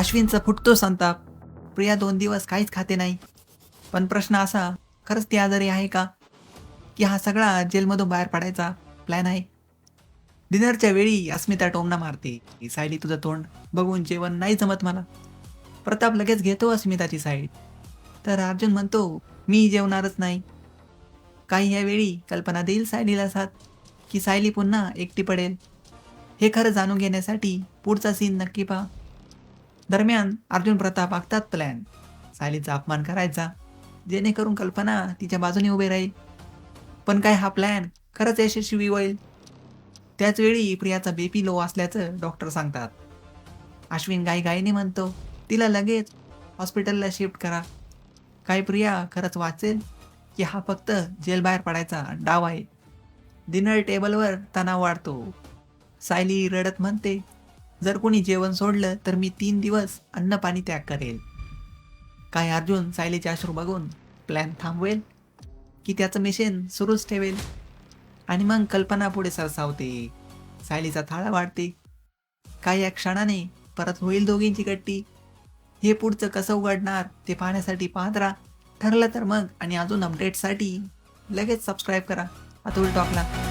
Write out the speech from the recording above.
अश्विनचा फुटतो संताप. प्रिया दोन दिवस काहीच खाते नाही. पण प्रश्न असा खरंच ती आजारी आहे का? की हा सगळा जेलमधून बाहेर पडायचा प्लॅन आहे? डिनरच्या वेळी अस्मिता टोमना मारते. सायली तुझं तोंड बघून जेवण नाही जमत मला. प्रताप लगेच घेतो अस्मिताची साईड तर अर्जुन म्हणतो मी जेवणारच नाही. काही या वेळी कल्पना देईल सायलीला साथ की सायली पुन्हा एकटी पडेल. हे खरं जाणून घेण्यासाठी पुढचा सीन नक्की पहा. दरम्यान अर्जुन प्रताप आखतात प्लॅन सायलीचा अपमान करायचा. जेणेकरून कल्पना तिच्या बाजूने उभे राहील. पण काय हा प्लॅन खरंच यशस्वी होईल? त्याचवेळी प्रियाचा बेपी लो असल्याचं डॉक्टर सांगतात. अश्विन गाई गाईने म्हणतो तिला लगेच हॉस्पिटलला शिफ्ट करा. काय प्रिया खरंच वाचेल की हा फक्त जेल बाहेर पडायचा डाव आहे? डिनर टेबलवर तणाव वाढतो. सायली रडत म्हणते जर कोणी जेवण सोडलं तर मी तीन दिवस अन्न पाणी त्याग करेल. काय अर्जुन सायलीचे अश्रू बघून प्लॅन थांबवेल? की त्याचं मिशन सुरूच ठेवेल? आणि मग कल्पना पुढे सरसावते. सायलीचा थाळा वाढते. काही या क्षणाने परत होईल दोघींची गट्टी? हे पुढचं कसं उघडणार ते पाहण्यासाठी पाहत राहा. ठरलं तर मग आणि अजून अपडेटसाठी लगेच सबस्क्राईब करा. अतुल टॉकला